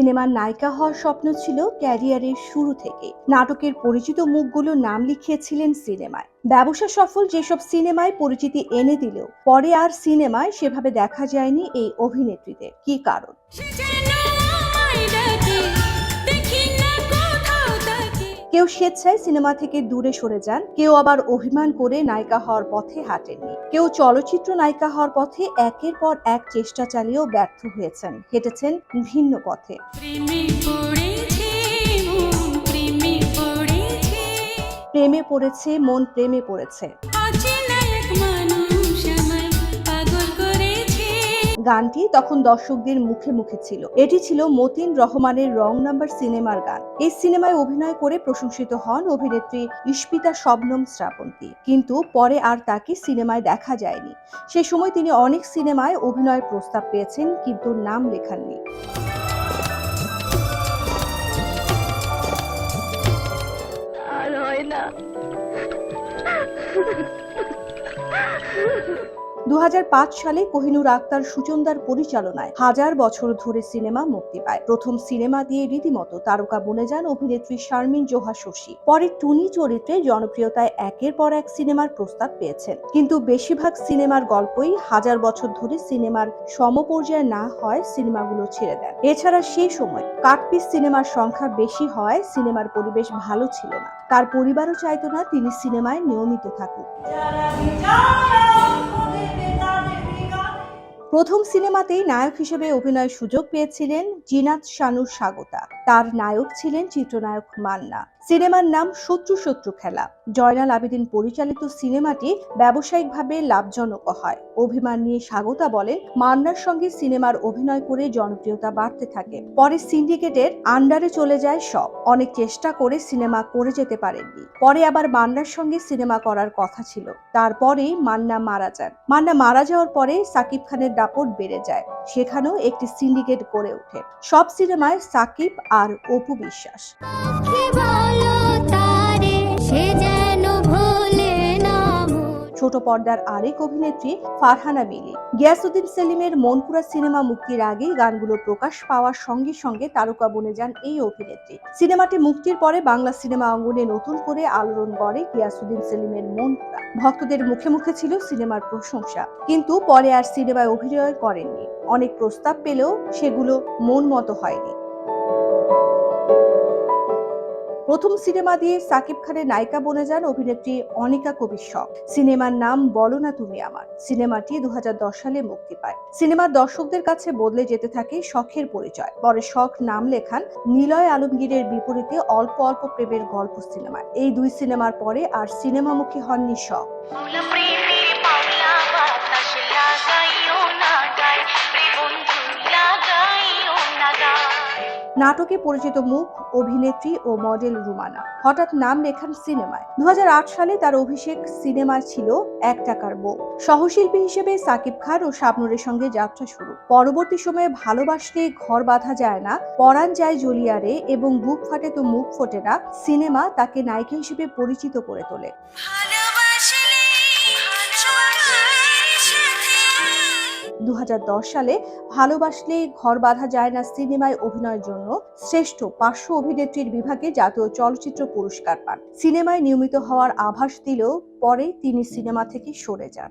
সিনেমার নায়িকা হওয়ার স্বপ্ন ছিল ক্যারিয়ারের শুরু থেকে। নাটকের পরিচিত মুখগুলো নাম লিখিয়েছিলেন সিনেমায়। ব্যবসা সফল যেসব সিনেমায় পরিচিতি এনে দিলেও পরে আর সিনেমায় সেভাবে দেখা যায়নি এই অভিনেত্রীদের। কি কারণ? কেউ স্বেচ্ছায় সিনেমা থেকে দূরে সরে যান কেউ আবার অভিমান করে নায়িকা হওয়ার পথে হাঁটেননি। কেউ চলচ্চিত্র নায়িকা হওয়ার পথে একের পর এক চেষ্টা চালিয়েও ব্যর্থ হয়েছেন হেঁটেছেন ভিন্ন পথে। প্রেমে পড়েছে মন, প্রেমে পড়েছে। গানটি তখন দর্শকদের মুখে মুখে ছিল। এটি ছিল মতিন রহমানের রং নাম্বার সিনেমার গান। এই সিনেমায় অভিনয় করে প্রশংসিত হন অভিনেত্রী ইস্পিতা শবনম শ্রাবন্তী। কিন্তু পরে আর তাকে সিনেমায় দেখা যায়নি। সে সময় তিনি অনেক সিনেমায় অভিনয়ের প্রস্তাব পেয়েছেন, কিন্তু নাম লেখাননি। না। দু হাজার পাঁচ সালে কোহিনুর আক্তার সুচন্দার পরিচালনায় হাজার বছর ধরে সিনেমা মুক্তি পায়। প্রথম সিনেমা দিয়ে রীতিমতো তারকা বনে যান অভিনেত্রী শারমিন জোহা শশী। পরে টুনি চরিত্রে জনপ্রিয়তায় একের পর এক সিনেমার প্রস্তাব পেয়েছেন। কিন্তু বেশিরভাগ সিনেমার গল্পই হাজার বছর ধরে সিনেমার সমপর্যায়ে না হয় সিনেমাগুলো ছেড়ে দেন। এছাড়া সেই সময় কাটপিস সিনেমার সংখ্যা বেশি হয় সিনেমার পরিবেশ ভালো ছিল না। তার পরিবারও চাইতো না তিনি সিনেমায় নিয়মিত থাকুক। প্রথম সিনেমাতেই নায়ক হিসেবে অভিনয়ের সুযোগ পেয়েছিলেন জিনাত শানুর স্বাগতা। তার নায়ক ছিলেন চিত্রনায়ক মান্না। সিনেমার নাম শত্রু শত্রু খেলা। জয়নাল আবেদিন পরিচালিত সিনেমাটি ব্যবসায়িকভাবে লাভজনক হয়। অভিমান নিয়ে স্বাগতা বলেন, মান্নার সঙ্গে সিনেমার অভিনয় করে জনপ্রিয়তা বাড়তে থাকে। পরে সিন্ডিকেটের আন্ডারে চলে যায় সব। অনেক চেষ্টা করে সিনেমা করে যেতে পারেননি। পরে আবার মান্নার সঙ্গে সিনেমা করার কথা ছিল। তারপরেই মান্না মারা যান। মান্না মারা যাওয়ার পরে সাকিব খানের দাপট বেড়ে যায়। সেখানেও একটি সিন্ডিকেট গড়ে ওঠে। সব সিনেমায় সাকিব আর অপু বিশ্বাস। ছোট পর্দার আরেক অভিনেত্রী ফারহানা মিলি গিয়াসুদ্দিন সেলিমের মনপুরা সিনেমা মুক্তির আগে গানগুলো প্রকাশ পাওয়ার সঙ্গে সঙ্গে তারকা বনে যান এই অভিনেত্রী। সিনেমাটি মুক্তির পরে বাংলা সিনেমা অঙ্গনে নতুন করে আলোড়ন গড়ে গিয়াসুদ্দিন সেলিমের মনপুরা। ভক্তদের মুখে মুখে ছিল সিনেমার প্রশংসা, কিন্তু পরে আর সিনেমায় অভিনয় করেননি। অনেক প্রস্তাব পেলেও সেগুলো মন মতো হয়নি। প্রথম সিনেমা দিয়ে সাকিব খানের নায়িকা বনে যান অভিনেত্রী অনিকা কবির শখ। সিনেমার নাম বলো না তুমি আমার। সিনেমাটি দু হাজার দশ সালে মুক্তি পায়। সিনেমার দর্শকদের কাছে বদলে যেতে থাকে শখের পরিচয়। পরে শখ নাম লেখান নিলয় আলমগীরের বিপরীতে অল্প অল্প প্রেমের গল্প সিনেমা এই দুই সিনেমার পরে আর সিনেমামুখী হননি শখ। নাটকে পরিচিত মুখ, অভিনেত্রী ও মডেল রুমানা। হঠাৎ নাম লেখান সিনেমায়। দুই হাজার আট সালে তার অভিষেক সিনেমায় ছিল এক টাকার বউ। সহশিল্পী হিসেবে সাকিব খান ও শাবনুরের সঙ্গে যাত্রা শুরু। পরবর্তী সময়ে ভালোবাসলে ঘর বাঁধা যায় না, পরাণ যায় জলিয়ারে এবং বুক ফাটে তো মুখ ফোটে না, সিনেমা তাকে নায়িকা হিসেবে পরিচিত করে তোলে। দু হাজার দশ সালে ভালোবাসলে ঘর বাঁধা যায় না সিনেমায় অভিনয়ের জন্য। শ্রেষ্ঠ পার্শ্ব অভিনেত্রীর বিভাগে জাতীয় চলচ্চিত্র পুরস্কার পান। সিনেমায় নিয়মিত হওয়ার আভাস দিলেও পরে তিনি সিনেমা থেকে সরে যান।